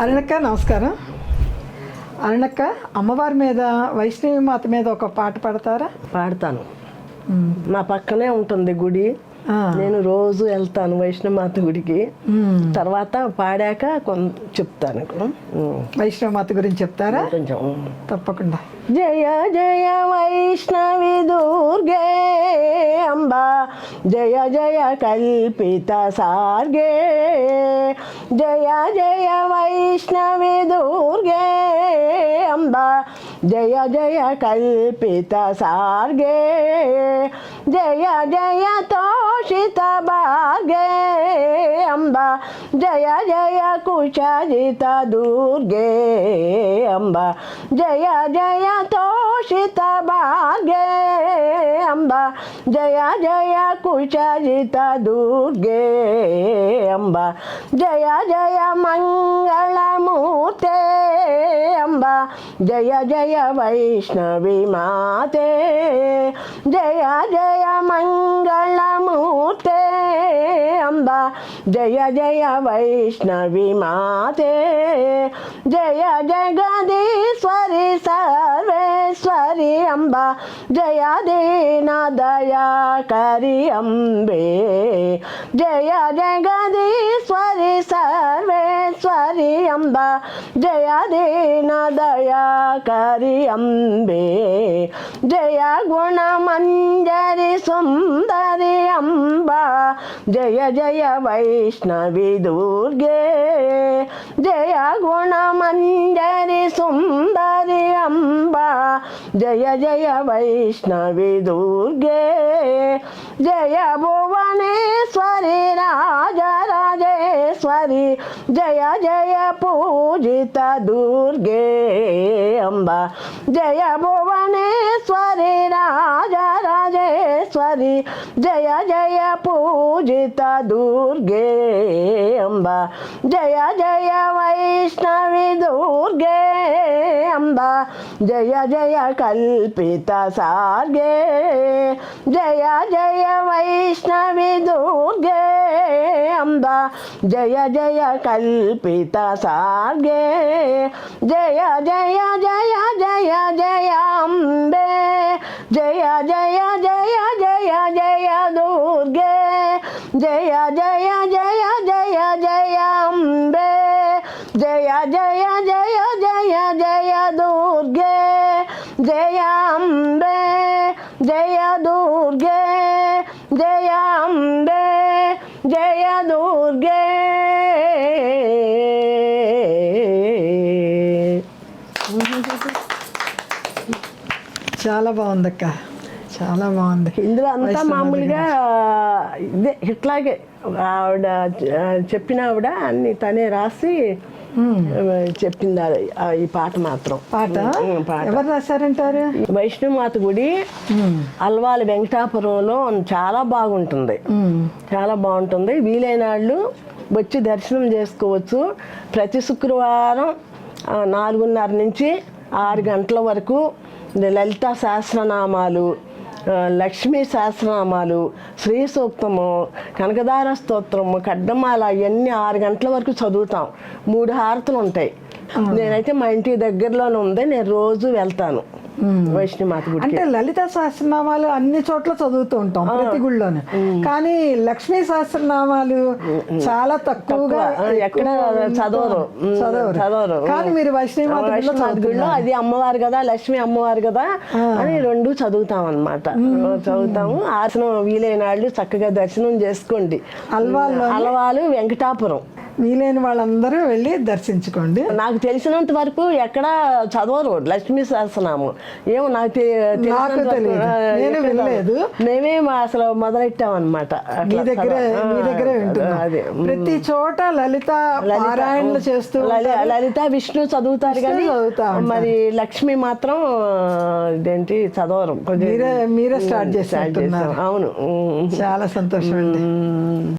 అరుణక్క నమస్కారం. అరుణక్క అమ్మవారి మీద వైష్ణవి మాత మీద ఒక పాట పాడతారా? పాడతాను. మా పక్కనే ఉంటుంది గుడి. నేను రోజు వెళ్తాను వైష్ణవమాత గుడికి. తర్వాత పాడాక కొంత చెప్తాను ఉమ్, వైష్ణవి మాత గురించి చెప్తారా? కొంచెం. తప్పకుండా. జయ జయ వైష్ణవి దుర్గే అంబా జయ జయ కల్పిత సార్గే. జయ జయ వైష్ణవి దుర్గే అంబా జయ జయ కల్పిత సార్గే జయ జయ తోషిత భాగే అంబ జయ జయ కుశజిత దుర్గే అంబ జయ జయ తోషిత భాగే అంబ జయ జయ కుశజిత దుర్గే అంబ జయ జయ మంగళమూర్తే జయ జయ వైష్ణవి మాతే జయ జయ మంగళమూర్తే అంబ జయ జయ వైష్ణవి మాతే జయ జగదీశ్వరి సర్వేశ్వరి అంబ జయ దీన దయా కరి అంబే జయ జగదీ అంబ జయ దీన దయాకరి అంబే. జయ గుణమంజరి సుందరి అంబ. జయ జయ వైష్ణవి దుర్గే. జయ గుణమంజరి సుందరి అంబ. జయ జయ వైష్ణవి దుర్గే. జయ భువనేశ్వరి రాజ రాజ రాజరాజేశ్వరి జయ జయ పూజిత దుర్గే అంబ జయ భువనేశ్వరి రాజరాజేశ్వరి జయ జయ పూజిత దుర్గే అంబ జయ జయ వైష్ణవి దుర్గే అంబ జయ జయ కల్పిత సార్గే జయ జయ వైష్ణవి దుర్గే అంబ జయ జయ కల్పిత సార్గే జయ జయ జయ జయ జయ అంబే జయ జయ జయ జయ జయ దుర్గే జయ జయ జయ జయ జయ అంబే జయ జయ జయ జయ జయ దుర్గే జయ అంబే జయ దుర్గే జయ అంబే జయ దుర్గే చాలా బాగుందక్క. చాలా బాగుంది. ఇందులో అంతా మామూలుగా ఇదే ఇట్లాగే ఆవిడ చెప్పిన ఆవిడ అన్ని తనే రాసి చెప్పింది ఈ పాట మాత్రం. పాట? ఎవరు రాశారంటారు? వైష్ణవమాత గుడి అల్వాల వెంకటాపురంలో చాలా బాగుంటుంది. చాలా బాగుంటుంది. వీలైన వాళ్ళు వచ్చి దర్శనం చేసుకోవచ్చు. ప్రతి శుక్రవారం నాలుగున్నర నుంచి ఆరు గంటల వరకు లలిత సహస్రనామాలు లక్ష్మీ సహస్రనామాలు శ్రీ సూక్తము కనకదార స్తోత్రము కడ్డమాల అవన్నీ ఆరు గంటల వరకు చదువుతాం. మూడు హారతులు ఉంటాయి. నేనైతే మా ఇంటి దగ్గరలోనే ఉంది. నేను రోజు వెళ్తాను. వైష్ణమాత గుడికి. అంటే లలిత సహస్రనామాలు అన్ని చోట్ల చదువుతూ ఉంటాం ప్రతి గుళ్ళోనే. కానీ లక్ష్మీ సహస్రనామాలు చాలా తక్కువగా ఎక్కడ చదవరు. చదవరు. చదవరు. కానీ మీరు వైష్ణవి మాత వైష్ణవ. అది అమ్మవారు కదా లక్ష్మి అమ్మవారు కదా అని రెండు చదువుతాం అనమాట చదువుతాము. ఆసనం వీలైన వాళ్ళు చక్కగా దర్శనం చేసుకోండి. అల్వాల్లో అలవాలు వెంకటాపురం. వీలైన వాళ్ళందరూ వెళ్ళి దర్శించుకోండి. నాకు తెలిసినంత వరకు ఎక్కడ చదవరు లక్ష్మీ సహస్రనామం. ఏమో నాకు నేను వినలేదు. మేమే అసలు మొదలెట్టాం అనమాట మీ దగ్గరే మీ దగ్గరే అదే ప్రతి చోట లలిత పారాయణలు చేస్తూ లలి- లలిత విష్ణు చదువుతారు కానీ. మరి లక్ష్మి మాత్రం ఇదేంటి చదవరు. మీరే మీరే స్టార్ట్ చేసాం. అవును. చాలా సంతోషం అండి.